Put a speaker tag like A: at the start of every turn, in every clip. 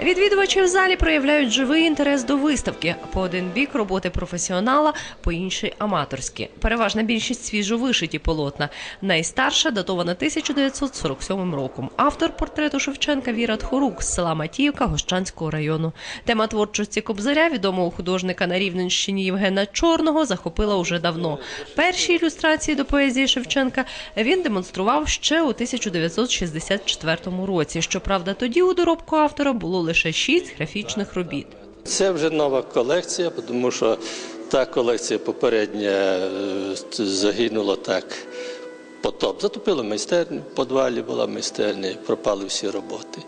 A: Відвідувачі в залі проявляють живий інтерес до виставки. По один бік роботи професіонала, по інший аматорські. Переважна більшість свіжо вишиті полотна. Найстарша датована 1947 роком. Автор портрету Шевченка Віра Тхорук з села Матіївка Гощанського району. Тема творчості Кобзаря відомого художника на Рівненщині Євгена Чорного захопила уже давно. Перші ілюстрації до поезії Шевченка він демонстрував ще у 1964 році. Щоправда, тоді у доробку автора було лише шість графічних робіт.
B: Це вже нова колекція, тому що та колекція попередня е, загинула так. Потоп. Затопило майстерню, в подвалі була майстерня, пропали всі роботи.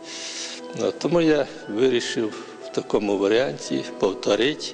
B: Ну, Тому я вирішив в такому варіанті повторити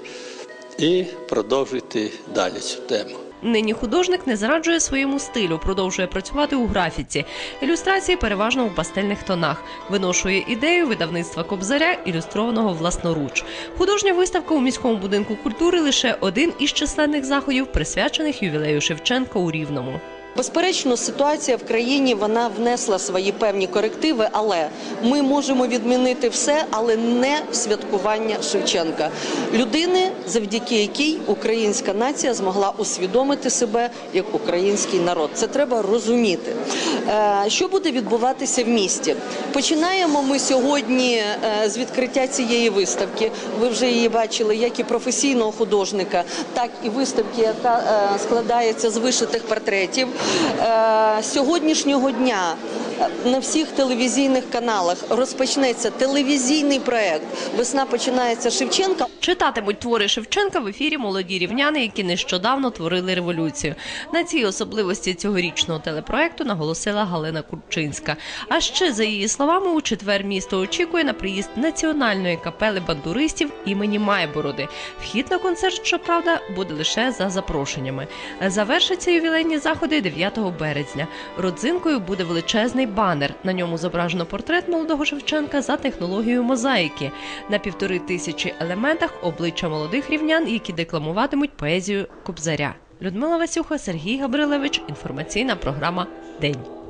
B: і продовжити далі цю тему.
A: Нині художник не зраджує своєму стилю, продовжує працювати у графіці. Ілюстрації переважно у пастельних тонах. Виношує ідею видавництва Кобзаря, ілюстрованого власноруч. Художня виставка у міському будинку культури лише один із численних заходів, присвячених ювілею Шевченка у Рівному.
C: Безперечно, ситуація в країні вона внесла свої певні корективи, але ми можемо відмінити все, але не святкування Шевченка, людини, завдяки якій українська нація змогла усвідомити себе як український народ. Це треба розуміти. Е, Що буде відбуватися в місті? Починаємо ми сьогодні е, з відкриття цієї виставки. Ви вже її бачили, як і професійного художника, так і виставки, яка е, складається з вишитих портретів. Е, Сьогоднішнього дня на всіх телевізійних каналах розпочнеться телевізійний проект. Весна починається Шевченка.
A: Читатимуть твори Шевченка в ефірі молоді рівняни, які нещодавно творили революцію. На цій особливості цьогорічного телепроекту наголосила Галина Курчинська. А ще за її словами, у четвер місто очікує на приїзд національної капели бандуристів імені Майбороди. Вхід на концерт, щоправда, буде лише за запрошеннями. Завершаться ювілейні заходи 9 березня. Родзинкою буде величезний банер. На ньому зображено портрет молодого Шевченка за технологією мозаїки. На півтори тисячі елементах обличчя молодих рівнян, які декламуватимуть поезію Кобзаря. Людмила Васюха, Сергій Габрилевич. Інформаційна програма День.